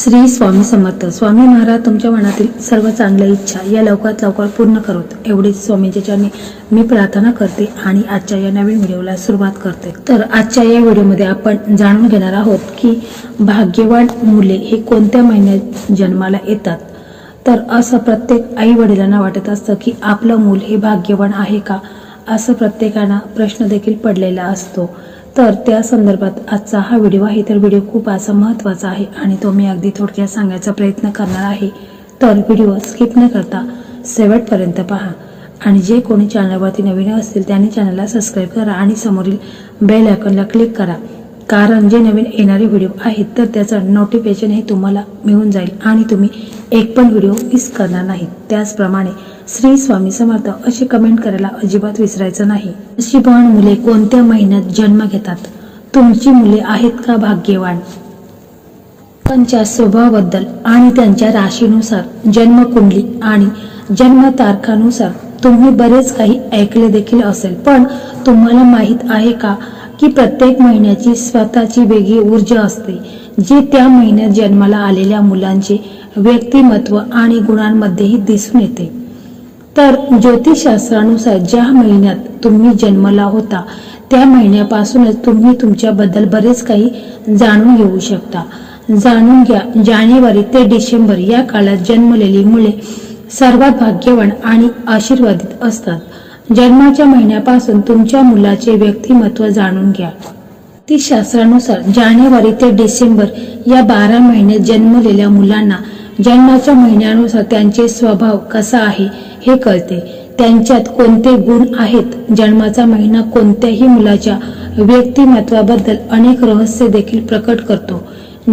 श्री स्वामी समर्थ. स्वामी महाराज तुमच्या मनातील सर्व चांगल्या इच्छा या लवकरात लवकर पूर्ण करोत. एवढीच स्वामीच्या चरणी मी प्रार्थना करते आणि आजच्या या नवीन व्हिडिओला सुरुवात करते. तर आजच्या या व्हिडिओमध्ये आपण जाणून घेणार आहोत की भाग्यवान मुले हे कोणत्या महिन्यात जन्माला येतात? तर असं प्रत्येक आई वडिलांना वाटत असतं की आपलं मूल हे भाग्यवान आहे का? असं प्रत्येकाला प्रश्न देखील पडलेला असतो. तर त्या संदर्भात आजचा हा व्हिडिओ आहे. तर व्हिडिओ खूप असा महत्त्वाचा आहे आणि तो मी अगदी थोडक्यात सांगायचा प्रयत्न करणार आहे. तर व्हिडिओ स्किप न करता शेवटपर्यंत पहा. आणि जे कोणी चॅनलवरती नवीन असतील त्यांनी चॅनलला सबस्क्राईब करा आणि समोरील बेल आयकॉनला क्लिक करा. कारण जे नवीन येणारे व्हिडिओ आहेत तर त्याचं नोटिफिकेशन हे तुम्हाला मिळून जाईल आणि तुम्ही एक पण व्हिडिओ मिस करणार नाही. त्याचप्रमाणे श्री स्वामी समर्थ असे कमेंट करायला अजिबात विसरायचं नाही. नशीबवान मुले कोणत्या महिन्यात जन्म घेतात? तुमची मुले आहेत का भाग्यवान? त्यांच्या स्वभावाबद्दल आणि त्यांच्या राशीनुसार जन्मकुंडली आणि जन्म तारखानुसार तुम्ही बरेच काही ऐकले देखील असेल पण तुम्हाला माहीत आहे का की प्रत्येक महिन्याची स्वतःची वेगळी ऊर्जा असते जी त्या महिन्यात जन्माला आलेल्या मुलांचे व्यक्तिमत्व आणि गुणांमध्येही दिसून येते. तर ज्योतिषशास्त्रानुसार ज्या महिन्यात तुम्ही जन्मला होता त्या महिन्यापासूनच तुम्ही तुमच्याबद्दल बरेच काही जाणून घेऊ शकता. जाणून घ्या जानेवारी ते डिसेंबर या काळात जन्मलेली मुले सर्वात भाग्यवान आणि आशीर्वादित असतात. जन्माच्या महिन्यापासून तुमच्या मुलाचे व्यक्तिमत्व जाणून घ्या. ती शास्त्रानुसार जानेवारी ते डिसेंबर या बारा महिन्यात जन्मलेल्या मुलांना जन्माच्या महिन्यानुसार त्यांचे स्वभाव कसा आहे हे कळते. त्यांच्यात कोणते गुण आहेत? जन्माचा महिना कोणत्याही मुलाच्या व्यक्तिमत्वाबद्दल अनेक रहस्य देखील प्रकट करतो.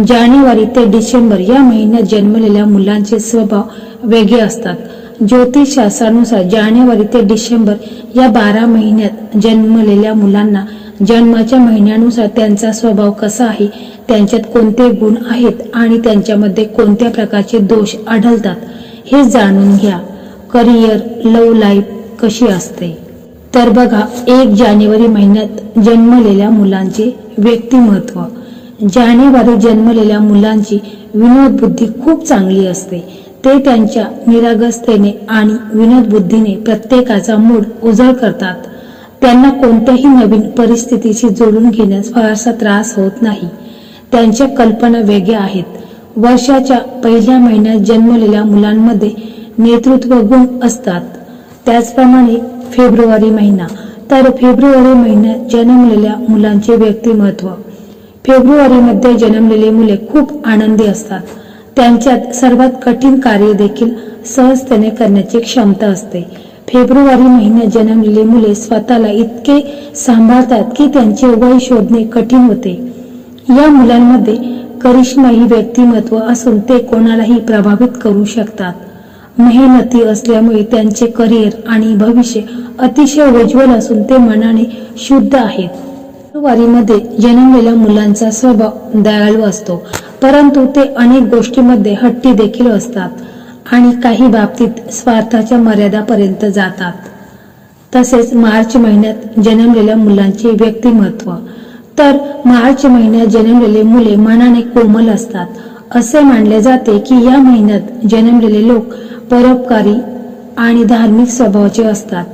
जानेवारी ते डिसेंबर या महिन्यात जन्मलेल्या मुलांचे स्वभाव वेगळे असतात. ज्योतिषशास्त्रानुसार जानेवारी ते डिसेंबर या बारा महिन्यात जन्मलेल्या मुलांना जन्माच्या महिन्यानुसार त्यांचा स्वभाव कसा आहे त्यांच्यात कोणते गुण आहेत आणि त्यांच्यामध्ये कोणत्या प्रकारचे दोष आढळतात हे जाणून घ्या. करिअर लव लाईफ कशी असते? तर बघा एक जानेवारी महिन्यात जन्मलेल्या मुलांचे व्यक्तिमत्व. जानेवारी जन्मलेल्या मुलांची विनोद बुद्धी खूप चांगली असते. ते त्यांच्या निरागसतेने आणि विनोद बुद्धीने प्रत्येकाचा मूड उजळ करतात. त्यांना कोणत्याही नवीन परिस्थितीशी जोडून घेण्यास फारसा त्रास होत नाही. त्यांच्या कल्पना वेगळ्या आहेत. वर्षाच्या पहिल्या महिन्यात जन्मलेल्या मुलांमध्ये नेतृत्व गुण असतात. त्याचप्रमाणे फेब्रुवारी महिना. तर फेब्रुवारी महिन्यात जन्मलेल्या मुलांचे व्यक्तिमत्व. फेब्रुवारीमध्ये जन्मलेले मुले खूप आनंदी असतात. त्यांच्यात सर्वात कठीण कार्य देखील सहजतेने करण्याची क्षमता असते. फेब्रुवारी महिन्यात जन्मलेली मुले स्वतःला इतके सांभाळतात की त्यांचे वय शोधणे कठीण होते. या मुलांमध्ये करिश्माही व्यक्तिमत्व असून ते कोणालाही प्रभावित करू शकतात. मेहनती असल्यामुळे त्यांचे करिअर आणि भविष्य अतिशय उज्ज्वल असून ते मनाने शुद्ध आहेत. वारीमध्ये जन्मलेल्या मुलांचा स्वभाव दयाळू असतो. परंतु ते अनेक गोष्टीमध्ये हट्टी देखील असतात आणि काही बाबतीत स्वार्थाच्या मर्यादापर्यंत जातात. तसेच मार्च महिन्यात जन्मलेल्या मुलांचे व्यक्तिमत्व. तर मार्च महिन्यात जन्मलेले मुले मनाने कोमल असतात. असे मानले जाते की या महिन्यात जन्मलेले लोक परोपकारी आणि धार्मिक स्वभावाचे असतात.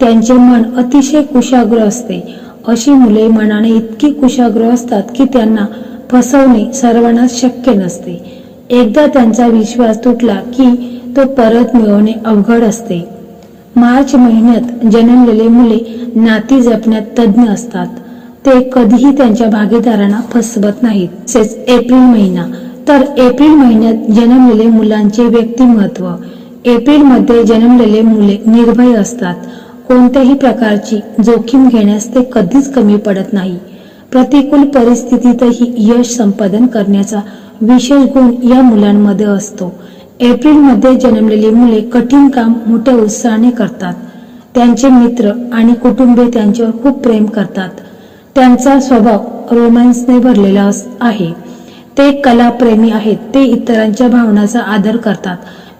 त्यांचे मन अतिशय कुशाग्र असते. अशी मुले मनाने इतकी कुशाग्र असतात की त्यांना फसवणे सर्वांनाच शक्य नसते. एकदा त्यांचा विश्वास तुटला की तो परत मिळवणे अवघड असते. मार्च महिन्यात जन्मलेले मुले नाती जपण्यात तज्ज्ञ असतात. ते कधीही त्यांच्या भागीदारांना फसवत नाहीत. तसेच एप्रिल महिना. तर एप्रिल महिन्यात जन्मलेले मुलांचे व्यक्तिमत्व. एप्रिलमध्ये जन्मलेले मुले निर्भय असतात. कोणत्याही प्रकारची जोखीम घेण्यास ते कधीच कमी पडत नाही. प्रतिकूल परिस्थितीतही यश संपादन करण्याचा विशेष गुण या मुलांमध्ये असतो. एप्रिलमध्ये जन्मलेली मुले कठीण काम मोठ्या उत्साहाने करतात. त्यांचे मित्र आणि कुटुंबे त्यांच्यावर खूप प्रेम करतात. त्यांचा स्वभाव रोमॅन्सने भरलेला अस- आहे. ते कलाप्रेमी आहेत. ते इतरांच्या भावनांचा आदर करतात.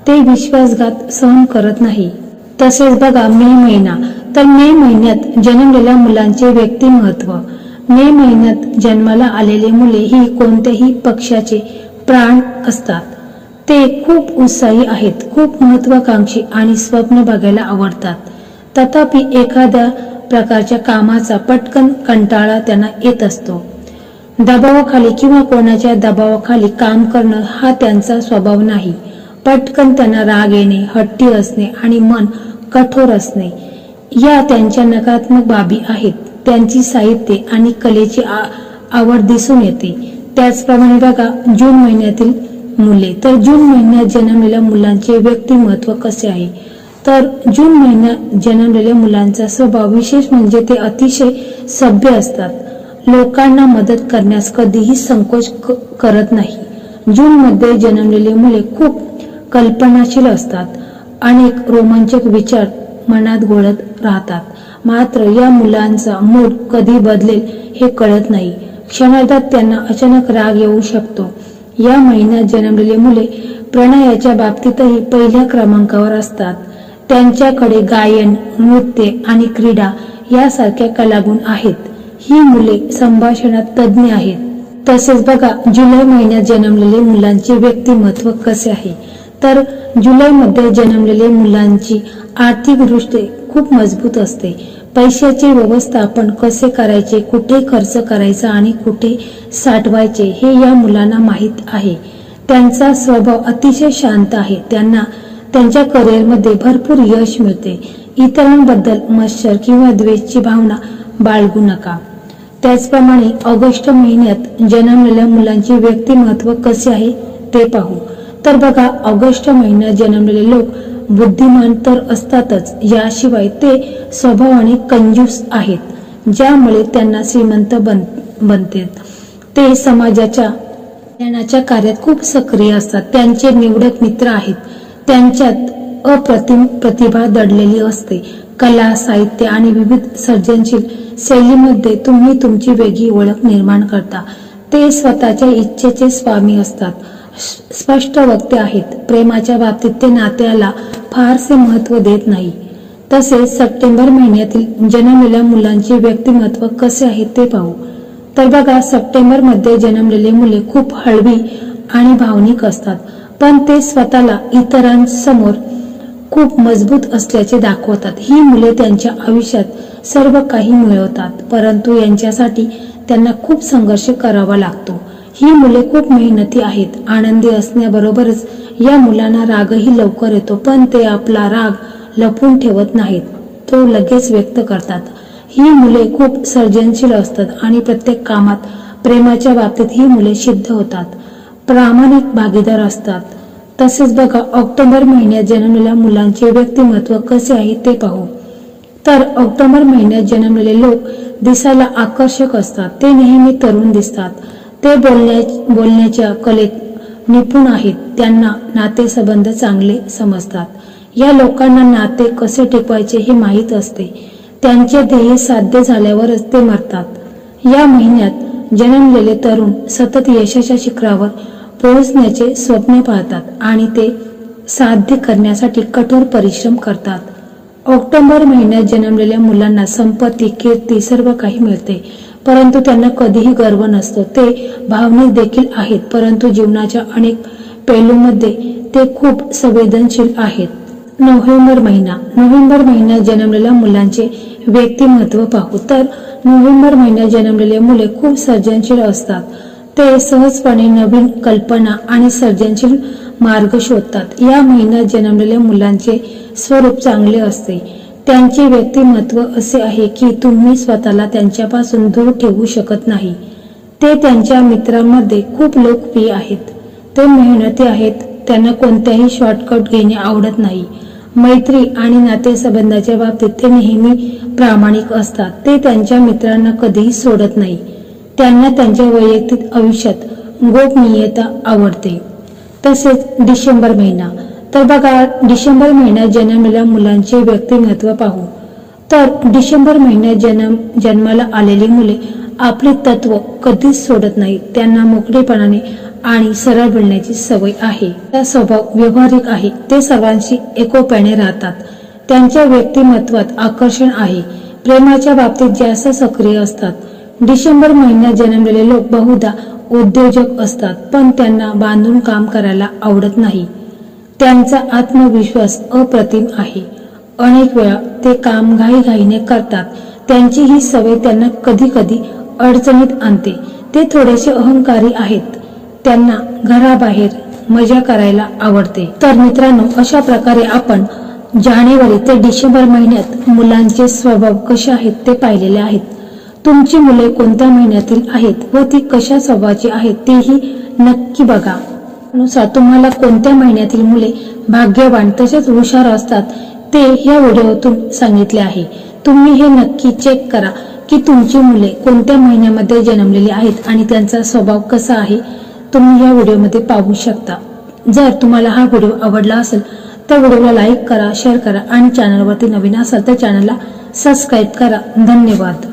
ते विश्वासघात सहन करत नाही. तसेच बघा मे महिना. तर मे महिन्यात जन्मलेल्या मुलांचे व्यक्तिमत्व मे महिन्यात जन्माला आलेले मुले ही कोणत्याही पक्षाचे प्राण असतात. ते खूप उत्साही आहेत खूप महत्वाकांक्षी आणि स्वप्न बघायला आवडतात. तथापि एखाद्या प्रकारच्या कामाचा पटकन कंटाळा त्यांना येत असतो. दबावाखाली किंवा कोणाच्या दबावाखाली काम करणं हा त्यांचा स्वभाव नाही. पटकन त्यांना राग येणे हट्टी असणे आणि मन कठोर असणे. या त्यांच्या नकारात्मक बाबी आहेत. त्यांची साहित्य आणि कलेची आवड दिसून येते. त्याचप्रमाणे बघा जून महिन्यातील मुले. तर जून महिन्यात जन्मलेल्या मुलांचे व्यक्तिमत्व कसे आहे? तर जून महिन्यात जन्मलेल्या मुलांचा स्वभाव विशेष म्हणजे ते अतिशय सभ्य असतात. लोकांना मदत करण्यास कधीही संकोच करत नाही. जून मध्ये जन्मलेली मुले खूप कल्पनाशील असतात. अनेक रोमांचक विचार मनात घोळत राहतात. मात्र या मुलांचा मूड कधी बदलेल हे कळत नाही. क्षणार्धात त्यांना अचानक राग येऊ शकतो. या महिन्यात जन्मलेली मुले प्रणयाच्या बाबतीतही पहिल्या क्रमांकावर असतात. त्यांच्याकडे गायन नृत्य आणि क्रीडा यासारख्या कलागुण आहेत. ही मुले संभाषणात तज्ज्ञ आहेत. तसेच बघा जुलै महिन्यात जन्मलेले मुलांचे व्यक्तिमत्व कसे आहे? तर जुलैमध्ये जन्मलेले मुलांची आर्थिक दृष्टी खूप मजबूत असते. पैशाचे व्यवस्थापन कसे करायचे कुठे खर्च करायचा आणि कुठे साठवायचे हे या मुलांना माहीत आहे. त्यांचा स्वभाव अतिशय शांत आहे. त्यांना त्यांच्या करिअरमध्ये भरपूर यश मिळते. इतरांबद्दल मत्सर किंवा द्वेषची भावना बाळगू नका. त्याचप्रमाणे ऑगस्ट महिन्यात जन्मलेल्या मुलांचे व्यक्तिमत्व कसे आहे ते पाहू. तर बघा ऑगस्ट महिन्यात जन्मलेले लोक बुद्धिमान तर असतातच. याशिवाय ते स्वभावाने कंजूस आहेत ज्यामुळे त्यांना श्रीमंत बन बनते ते समाजाच्या ज्ञानाच्या कार्यात खूप सक्रिय असतात. त्यांचे निवडक मित्र आहेत. त्यांच्यात अप्रतिम प्रतिभा दडलेली असते. कला साहित्य आणि विविध सर्जनशील शैलीमध्ये तुम्ही तुमची वेगळी ओळख निर्माण करता. ते स्वतःच्या इच्छेचे स्वामी असतात. स्पष्ट वक्ते आहेत. प्रेमाच्या बाबतीत ते नात्याला फारसे महत्त्व देत नाही. तसेच सप्टेंबर महिन्यातील जन्मलेल्या मुलांचे व्यक्तिमत्व कसे आहे ते पाहू. तर बघा सप्टेंबरमध्ये जन्मलेले मुले खूप हळवी आणि भावनिक असतात. पण ते स्वतःला इतरांसमोर खूप मजबूत असल्याचे दाखवतात. ही मुले त्यांच्या आयुष्यात सर्व काही मिळवतात. परंतु यांच्यासाठी त्यांना खूप संघर्ष करावा लागतो. ही मुले खूप मेहनती आहेत आनंदी असण्याबरोबरच या मुलांना रागही लवकर येतो पण ते आपला राग लपून ठेवत नाहीत तो लगेच व्यक्त करतात. ही मुले खूप सर्जनशील असतात आणि प्रत्येक कामात प्रेमाच्या बाबतीत ही मुले सिद्ध होतात प्रामाणिक भागीदार असतात. तसेच बघा ऑक्टोबर महिन्यात जन्मलेल्या मुलांचे व्यक्तिमत्व कसे आहे ते पाहू. तर ऑक्टोबर महिन्यात जन्मलेले लोक दिसायला आकर्षक असतात ते नेहमी तरुण दिसतात. ते बोलण्या बोलण्याच्या कलेत निपुण आहेत. त्यांना नातेसंबंध चांगले समजतात. या लोकांना नाते कसे टिकवायचे हे माहीत असते. त्यांचे ध्येय साध्य झाल्यावरच ते मरतात. या महिन्यात जन्मलेले तरुण सतत यशाच्या शिखरावर पोहोचण्याचे स्वप्न पाहतात आणि ते साध्य करण्यासाठी कठोर परिश्रम करतात. ऑक्टोबर महिन्यात जन्मलेल्या मुलांना संपत्ती कीर्ती सर्व काही मिळते. परंतु त्यांना कधीही गर्व नसतो. ते भावनिक देखील आहेत परंतु जीवनाच्या अनेक पैलूमध्ये ते खूप संवेदनशील आहेत. नोव्हेंबर महिना. नोव्हेंबर महिन्यात जन्मलेल्या मुलांचे व्यक्तिमत्व पाहू. तर नोव्हेंबर महिन्यात जन्मलेले मुले खूप सर्जनशील असतात. ते सहजपणे नवीन कल्पना आणि सर्जनशील मार्ग शोधतात. या महिन्यात जन्मलेल्या मुलांचे स्वरूप चांगले असते. त्यांचे व्यक्तिमत्व असे आहे की तुम्ही स्वतःला त्यांच्यापासून दूर ठेवू शकत नाही. ते त्यांच्या मित्रांमध्ये खूप लोकप्रिय आहेत. ते मेहनती आहेत. त्यांना कोणत्याही शॉर्टकट घेणे आवडत नाही. मैत्री आणि नातेसंबंधाच्या बाबतीत ते नेहमी प्रामाणिक असतात. ते त्यांच्या मित्रांना कधीही सोडत नाही. त्यांना त्यांच्या वैयक्तिक आयुष्यात गोपनीयता आवडते. तसेच डिसेंबर महिना. तर बघा डिसेंबर महिन्यात जन्मलेल्या मुलांचे व्यक्तिमत्व पाहू. तर डिसेंबर महिन्यात जन्म जन्माला आलेली मुले आपले तत्व कधीच सोडत नाहीत. त्यांना मोकळेपणाने आणि सरळ बोलण्याची सवय आहे. त्या स्वभाव व्यवहारिक आहे. ते सर्वांशी एकोप्याने राहतात. त्यांच्या व्यक्तिमत्वात आकर्षण आहे. प्रेमाच्या बाबतीत जास्त सक्रिय असतात. डिसेंबर महिन्यात जन्मलेले लोक बहुधा उद्योजक असतात पण त्यांना बांधून काम करायला आवडत नाही. त्यांचा आत्मविश्वास अप्रतिम आहे. अनेक वेळा ते काम घाईघाईने करतात. त्यांची ही सवय त्यांना कधी कधी अडचणीत आणते. ते थोडेसे अहंकारी आहेत. त्यांना घराबाहेर मजा करायला आवडते. तर मित्रांनो अशा प्रकारे आपण जानेवारी ते डिसेंबर महिन्यात मुलांचे स्वभाव कसे आहेत ते पाहिलेले आहेत. तुमची मुले कोणत्या महिन्यातील आहेत व ती कशा स्वभावाची आहेत तेही नक्की बघा. नुसार तुम्हाला कोणत्या महिन्यातील मुले भाग्यवान तसेच हुशार असतात ते या व्हिडिओतून सांगितले आहे. तुम्ही हे नक्की चेक करा की तुमची मुले कोणत्या महिन्यामध्ये जन्मलेली आहेत आणि त्यांचा स्वभाव कसा आहे. तुम्ही या व्हिडिओमध्ये पाहू शकता. जर तुम्हाला हा व्हिडिओ आवडला असेल तर व्हिडिओला लाईक करा शेअर करा आणि चॅनलवरती नवीन असाल तर चॅनलला सबस्क्राईब करा. धन्यवाद.